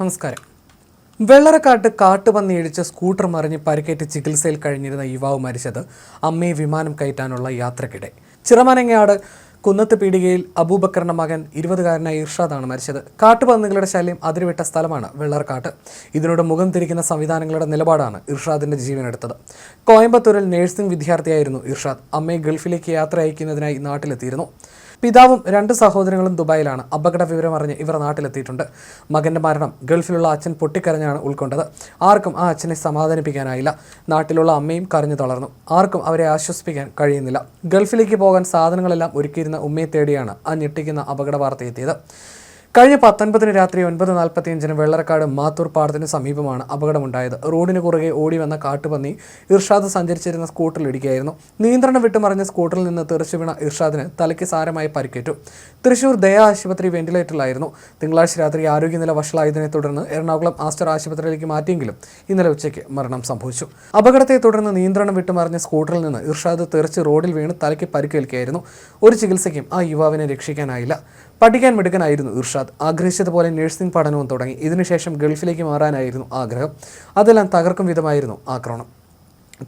നമസ്കാരം. വെള്ളറക്കാട്ട് കാട്ടുപന്നി ഇടിച്ച് സ്കൂട്ടർ മറിഞ്ഞ് പരിക്കേറ്റ് ചികിത്സയിൽ കഴിഞ്ഞിരുന്ന യുവാവ് മരിച്ചത് അമ്മയെ വിമാനം കയറ്റാനുള്ള യാത്രക്കിടെ. ചിറമനങ്ങാട് കുന്നത്ത് പീടികയിൽ അബൂബക്കറിന്റെ മകൻ ഇരുപതുകാരനായ ഇർഷാദാണ് മരിച്ചത്. കാട്ടുപന്നികളുടെ ശല്യം അതിരുവിട്ട സ്ഥലമാണ് വെള്ളറക്കാട്ട്. ഇതിനോട് മുഖം തിരിക്കുന്ന സംവിധാനങ്ങളുടെ നിലപാടാണ് ഇർഷാദിന്റെ ജീവനെടുത്തത്. കോയമ്പത്തൂരിൽ നഴ്സിംഗ് വിദ്യാർത്ഥിയായിരുന്നു ഇർഷാദ്. അമ്മയെ ഗൾഫിലേക്ക് യാത്ര അയക്കുന്നതിനായി നാട്ടിലെത്തിയിരുന്നു. പിതാവും രണ്ട് സഹോദരങ്ങളും ദുബായിലാണ്. അപകട വിവരം അറിഞ്ഞ് ഇവർ നാട്ടിലെത്തിയിട്ടുണ്ട്. മകന്റെ മരണം ഗൾഫിലുള്ള അച്ഛൻ പൊട്ടിക്കരഞ്ഞാണ് ഉൾക്കൊണ്ടത്. ആർക്കും ആ അച്ഛനെ സമാധാനിപ്പിക്കാനായില്ല. നാട്ടിലുള്ള അമ്മയും കരഞ്ഞു തളർന്നു. ആർക്കും അവരെ ആശ്വസിപ്പിക്കാൻ കഴിയുന്നില്ല. ഗൾഫിലേക്ക് പോകാൻ സാധനങ്ങളെല്ലാം ഒരുക്കിയിരുന്ന ഉമ്മയെ തേടിയാണ് ആ ഞെട്ടിക്കുന്ന അപകട വാർത്ത എത്തിയത്. കഴിഞ്ഞ പത്തൊൻപതിന് രാത്രി ഒൻപത് നാൽപ്പത്തിയഞ്ചിന് വെള്ളറക്കാട് മാത്തൂർ പാടത്തിന് സമീപമാണ് അപകടമുണ്ടായത്. റോഡിന് കുറുകെ ഓടി വന്ന കാട്ടുപന്നി ഇർഷാദ് സഞ്ചരിച്ചിരുന്ന സ്കൂട്ടറിൽ ഇടിക്കുകയായിരുന്നു. നിയന്ത്രണം വിട്ടുമറിഞ്ഞ സ്കൂട്ടറിൽ നിന്ന് തെറിച്ചു വീണ ഇർഷാദിന് തലയ്ക്ക് സാരമായി പരിക്കേറ്റു. തൃശൂർ ദയാ ആശുപത്രി വെന്റിലേറ്ററിലായിരുന്നു. തിങ്കളാഴ്ച രാത്രി ആരോഗ്യനില വഷളായതിനെ തുടർന്ന് എറണാകുളം ആസ്റ്റർ ആശുപത്രിയിലേക്ക് മാറ്റിയെങ്കിലും ഇന്നലെ ഉച്ചയ്ക്ക് മരണം സംഭവിച്ചു. അപകടത്തെ തുടർന്ന് നിയന്ത്രണം വിട്ടുമറിഞ്ഞ സ്കൂട്ടറിൽ നിന്ന് ഇർഷാദ് തെറിച്ച് റോഡിൽ വീണ് തലയ്ക്ക് പരിക്കേൽക്കുകയായിരുന്നു. ഒരു ചികിത്സയ്ക്കും ആ യുവാവിനെ രക്ഷിക്കാനായില്ല. പഠിക്കാൻ മിടുക്കനായിരുന്നു ഇർഷാദ്. ആഗ്രഹിച്ചതുപോലെ നഴ്സിംഗ് പഠനവും തുടങ്ങി. ഇതിനുശേഷം ഗൾഫിലേക്ക് മാറാനായിരുന്നു ആഗ്രഹം. അതെല്ലാം തകർക്കും വിധമായിരുന്നു ആക്രമണം.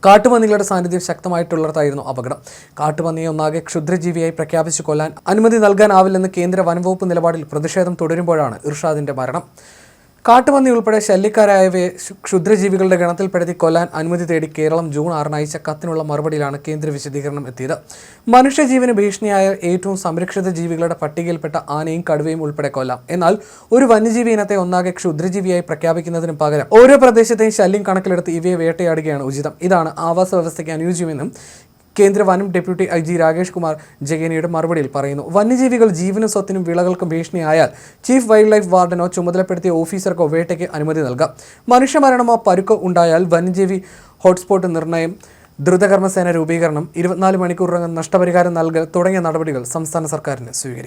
കാട്ടുപന്നികളുടെ സാന്നിധ്യം ശക്തമായിട്ടുള്ളതായിരുന്നു അപകടം. കാട്ടുപന്നിയെ ഒന്നാകെ ക്ഷുദ്രജീവിയായി പ്രഖ്യാപിച്ചു കൊല്ലാൻ അനുമതി നൽകാനാവില്ലെന്ന് കേന്ദ്ര വനംവകുപ്പ് നിലപാടിൽ പ്രതിഷേധം തുടരുമ്പോഴാണ് ഇർഷാദിന്റെ മരണം. കാട്ടുപന്നി ഉൾപ്പെടെ ശല്യക്കാരായവയെ ക്ഷു- ക്ഷുദ്രജീവികളുടെ ഗണത്തിൽപ്പെടുത്തി കൊല്ലാൻ അനുമതി തേടി കേരളം ജൂൺ ആറിന് അയച്ച കത്തിനുള്ള മറുപടിയിലാണ് കേന്ദ്ര വിശദീകരണം എത്തിയത്. മനുഷ്യജീവന് ഭീഷണിയായ ഏറ്റവും സംരക്ഷിത ജീവികളുടെ പട്ടികയിൽപ്പെട്ട ആനയും കടുവയും ഉൾപ്പെടെ കൊല്ലാം. എന്നാൽ ഒരു വന്യജീവി ഇനത്തെ ഒന്നാകെ ക്ഷുദ്രജീവിയായി പ്രഖ്യാപിക്കുന്നതിന് പകരം ഓരോ പ്രദേശത്തെയും ശല്യം കണക്കിലെടുത്ത് ഇവയെ വേട്ടയാടുകയാണ് ഉചിതം. ഇതാണ് ആവാസ വ്യവസ്ഥയ്ക്ക് അനുയോജ്യമെന്നും കേന്ദ്ര വനം deputy I G Rakesh Kumar ജഗേനിയുടെ മറുപടിയിൽ പറയുന്നു. വന്യജീവികൾ ജീവനും സ്വത്തിനും വിളകൾക്കും ഭീഷണിയായാൽ ചീഫ് വൈൽഡ് ലൈഫ് വാർഡനോ ചുമതലപ്പെടുത്തിയ ഓഫീസർക്കോ വേട്ടയ്ക്ക് അനുമതി നൽകാം. മനുഷ്യമരണമോ പരുക്കോ ഉണ്ടായാൽ വന്യജീവി ഹോട്ട്സ്പോട്ട് നിർണയം ദ്രുതകർമ്മസേന രൂപീകരണം ഇരുപത്തിനാല് മണിക്കൂറിനകം നഷ്ടപരിഹാരം നൽകൽ തുടങ്ങിയ നടപടികൾ സംസ്ഥാന സർക്കാരിന് സ്വീകരിക്കും.